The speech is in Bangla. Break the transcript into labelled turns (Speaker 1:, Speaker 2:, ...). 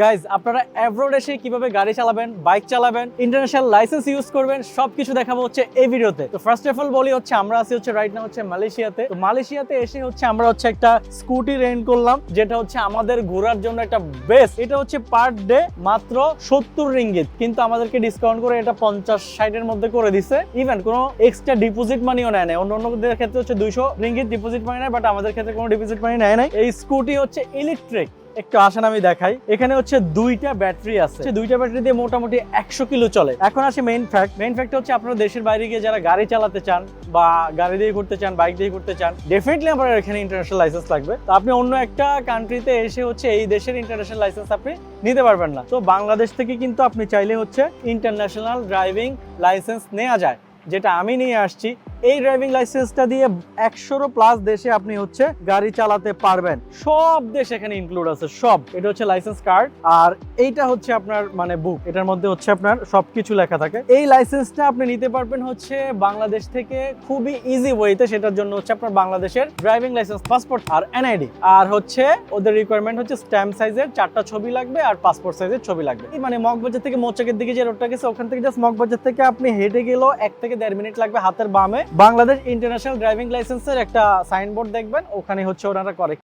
Speaker 1: গাইজ আপনারা অ্যাব্রোড এসে কীভাবে গাড়ি চালাবেন বাইক চালাবেন ইন্টারন্যাশনাল লাইসেন্স ইউজ করবেন, সবকিছু দেখাবো হচ্ছে এই ভিডিওতে। তো ফার্স্ট অফ অল বলি হচ্ছে, আমরা আছি হচ্ছে রাইট না হচ্ছে মালয়েশিয়াতে। তো মালয়েশিয়াতে এসে হচ্ছে আমরা হচ্ছে একটা স্কুটি রেন্ট করলাম, যেটা হচ্ছে আমাদের ঘোরার জন্য একটা বেস্ট এটা হচ্ছে পার ডে মাত্র সত্তর রিঙ্গিত কিন্তু আমাদেরকে ডিসকাউন্ট করে এটা পঞ্চাশ ষাটের মধ্যে করে দিছে। ইভেন কোনো এক্সট্রা ডিপোজিট মানিও নেয় না অন্য অন্যদের ক্ষেত্রে হচ্ছে দুইশো রিঙ্গিত ডিপোজিট মানি নেয় বাট আমাদের ক্ষেত্রে কোনো ডিপোজিট মানি নেয় নাই। এই স্কুটি হচ্ছে ইলেকট্রিক একটু আসেন, আমি দেখাই। এখানে হচ্ছে দুইটা ব্যাটারি আছে। দুইটা ব্যাটারি দিয়ে মোটামুটি একশো কিলো চলে। এখন আসে মেইন ফ্যাক্ট মেইন ফ্যাক্ট হচ্ছে আপনারা দেশের বাইরে গিয়ে যারা গাড়ি চালাতে চান বা গাড়ি দিয়ে ঘুরতে চান বাইক দিয়ে ঘুরতে চান ডেফিনেটলি আপনার এখানে ইন্টারন্যাশনাল লাইসেন্স লাগবে। তো আপনি অন্য একটা কান্ট্রিতে এসে হচ্ছে এই দেশের ইন্টারন্যাশনাল লাইসেন্স আপনি নিতে পারবেন না। তো বাংলাদেশ থেকে কিন্তু আপনি চাইলে হচ্ছে ইন্টারন্যাশনাল ড্রাইভিং লাইসেন্স নেওয়া যায়। যেটা আমি নিয়ে আসছি এই ড্রাইভিং লাইসেন্সটা দিয়ে একশোরও প্লাস দেশে আপনি হচ্ছে গাড়ি চালাতে পারবেন। সব দেশ এখানে ইনক্লুড আছে, সব। এটা হচ্ছে লাইসেন্স কার্ড আর এইটা হচ্ছে আপনার মানে বুক এটার মধ্যে হচ্ছে আপনার সবকিছু লেখা থাকে। এই লাইসেন্সটা আপনি নিতে পারবেন হচ্ছে বাংলাদেশ থেকে খুবই ইজি ওয়েতে সেটার জন্য হচ্ছে আপনার বাংলাদেশের ড্রাইভিং লাইসেন্স পাসপোর্ট আর এনআইডি আর হচ্ছে ওদের রিকোয়ারমেন্ট হচ্ছে স্ট্যাম্প সাইজের চারটা ছবি লাগবে আর পাসপোর্ট সাইজের ছবি লাগবে। মানে মগবাজার থেকে মোচাকের দিকে যে রোডটা গেছে, ওখান থেকে জাস্ট মগবাজার থেকে আপনি হেঁটে গেলেও এক থেকে দেড় মিনিট লাগবে হাতের বামে। বাংলাদেশ ইন্টারন্যাশনাল ড্রাইভিং লাইসেন্সের একটা সাইনবোর্ড দেখবেন ওখানে হচ্ছে ওনারা করে।